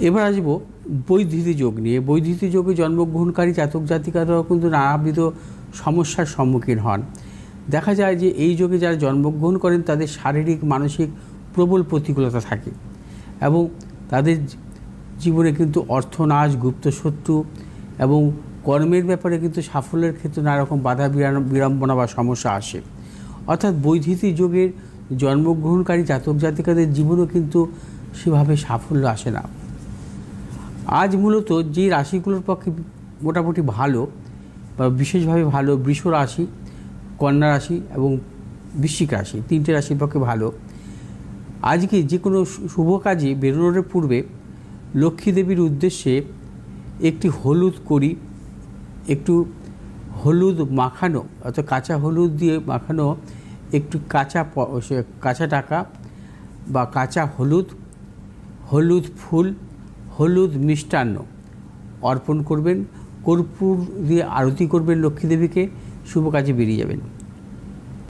এবার আসব বৈধিতি যোগ নিয়ে। বৈধিতি যোগে জন্মগ্রহণকারী জাতক জাতিকারাও কিন্তু নানাবিধ সমস্যার সম্মুখীন হন। দেখা যায় যে এই যোগে যারা জন্মগ্রহণ করেন, তাদের শারীরিক, মানসিক প্রবল প্রতিকূলতা থাকে এবং তাদের জীবনে কিন্তু অর্থনাশ, গুপ্তশত্রু এবং কর্মের ব্যাপারে কিন্তু সাফল্যের ক্ষেত্রে নানা রকম বাধা বিড়ম্বনা বা সমস্যা আসে। অর্থাৎ বৈধিতি যুগের জন্মগ্রহণকারী জাতক জাতিকাদের জীবনও কিন্তু সেভাবে সাফল্য আসে না। আজ মূলত যে রাশিগুলোর পক্ষে মোটামুটি ভালো বা বিশেষভাবে ভালো বৃষ রাশি, কন্যা রাশি এবং বৃশ্চিক রাশি, তিনটে রাশির পক্ষে ভালো। আজকে যে কোনো শুভ কাজে বেরোনোর পূর্বে লক্ষ্মী দেবীর উদ্দেশ্যে একটি হলুদ করি একটু হলুদ মাখানো অর্থাৎ কাঁচা হলুদ দিয়ে মাখানো একটু কাঁচা কাঁচা টাকা বা কাঁচা হলুদ হলুদ ফুল হলুদ মিষ্টান্ন অর্পণ করবেন কর্পূর দিয়ে আরতি করবেন লক্ষ্মীদেবীকে শুভ কাজে বেরিয়ে যাবেন।